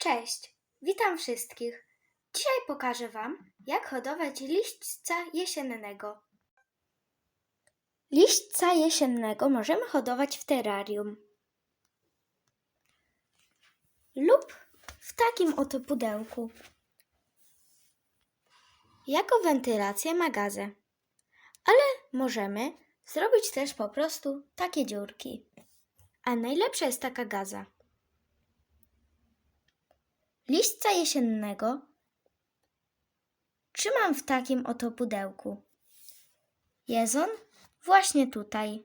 Cześć, witam wszystkich. Dzisiaj pokażę Wam, jak hodować liśćca jesiennego. Liśćca jesiennego możemy hodować w terrarium lub w takim oto pudełku. Jako wentylację ma gazę, ale możemy zrobić też po prostu takie dziurki. A najlepsza jest taka gaza. Liśćca jesiennego trzymam w takim oto pudełku. Jest on właśnie tutaj.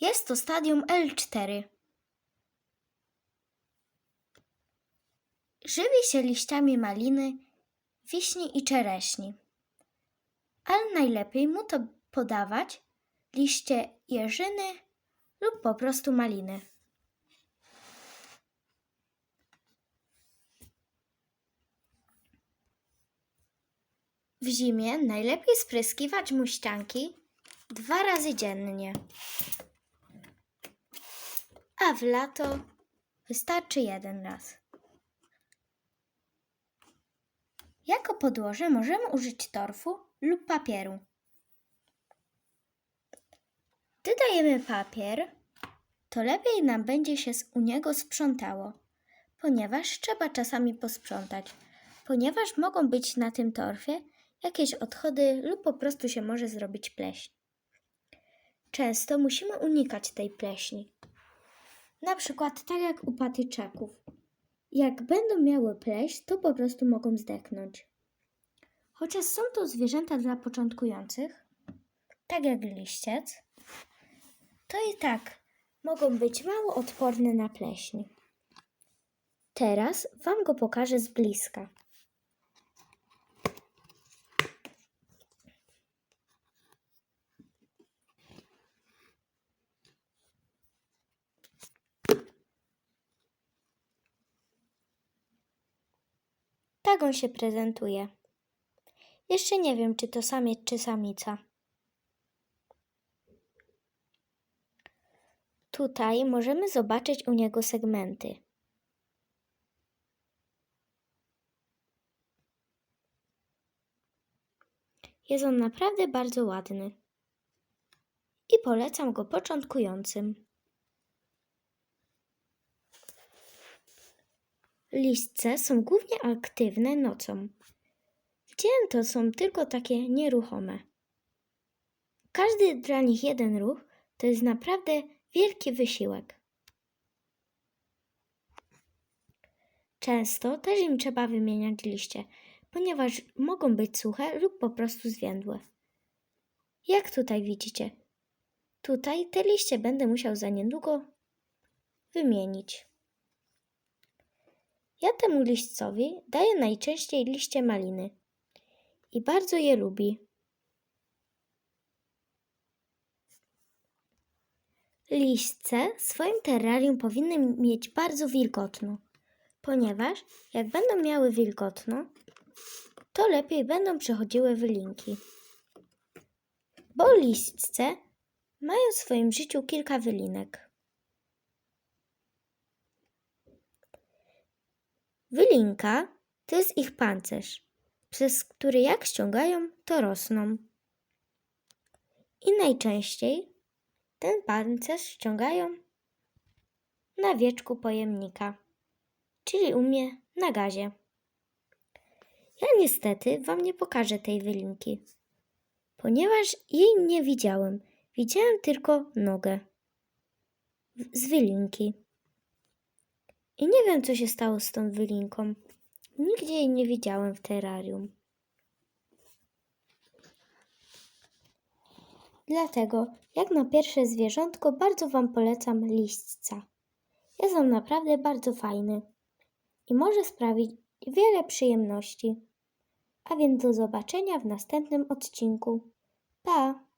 Jest to stadium L4. Żywi się liściami maliny, wiśni i czereśni. Ale najlepiej mu to podawać liście jeżyny lub po prostu maliny. W zimie najlepiej spryskiwać mu ścianki dwa razy dziennie, a w lato wystarczy jeden raz. Jako podłoże możemy użyć torfu lub papieru. Gdy dajemy papier, to lepiej nam będzie się z- u niego sprzątało, ponieważ trzeba czasami posprzątać, ponieważ mogą być na tym torfie jakieś odchody lub po prostu się może zrobić pleśń. Często musimy unikać tej pleśni. Na przykład tak jak u patyczaków. Jak będą miały pleść, to po prostu mogą zdechnąć. Chociaż są to zwierzęta dla początkujących, tak jak liściec, to i tak mogą być mało odporne na pleśń. Teraz Wam go pokażę z bliska. Tak on się prezentuje. Jeszcze nie wiem, czy to samiec, czy samica. Tutaj możemy zobaczyć u niego segmenty. Jest on naprawdę bardzo ładny. I polecam go początkującym. Listce są głównie aktywne nocą. W dzień to są tylko takie nieruchome. Każdy dla nich jeden ruch to jest naprawdę wielki wysiłek. Często też im trzeba wymieniać liście, ponieważ mogą być suche lub po prostu zwiędłe. Jak tutaj widzicie, tutaj te liście będę musiał za niedługo wymienić. Ja temu liśćcowi daję najczęściej liście maliny i bardzo je lubi. Liśćce w swoim terrarium powinny mieć bardzo wilgotno, ponieważ jak będą miały wilgotno, to lepiej będą przechodziły wylinki. Bo liśćce mają w swoim życiu kilka wylinek. Wylinka to jest ich pancerz, przez który jak ściągają, to rosną. I najczęściej ten pancerz ściągają na wieczku pojemnika, czyli u mnie na gazie. Ja niestety Wam nie pokażę tej wylinki, ponieważ jej nie widziałem. Widziałem tylko nogę z wylinki. I nie wiem, co się stało z tą wylinką. Nigdzie jej nie widziałem w terrarium. Dlatego, jak na pierwsze zwierzątko, bardzo Wam polecam liśćca. Jest on naprawdę bardzo fajny i może sprawić wiele przyjemności. A więc do zobaczenia w następnym odcinku. Pa!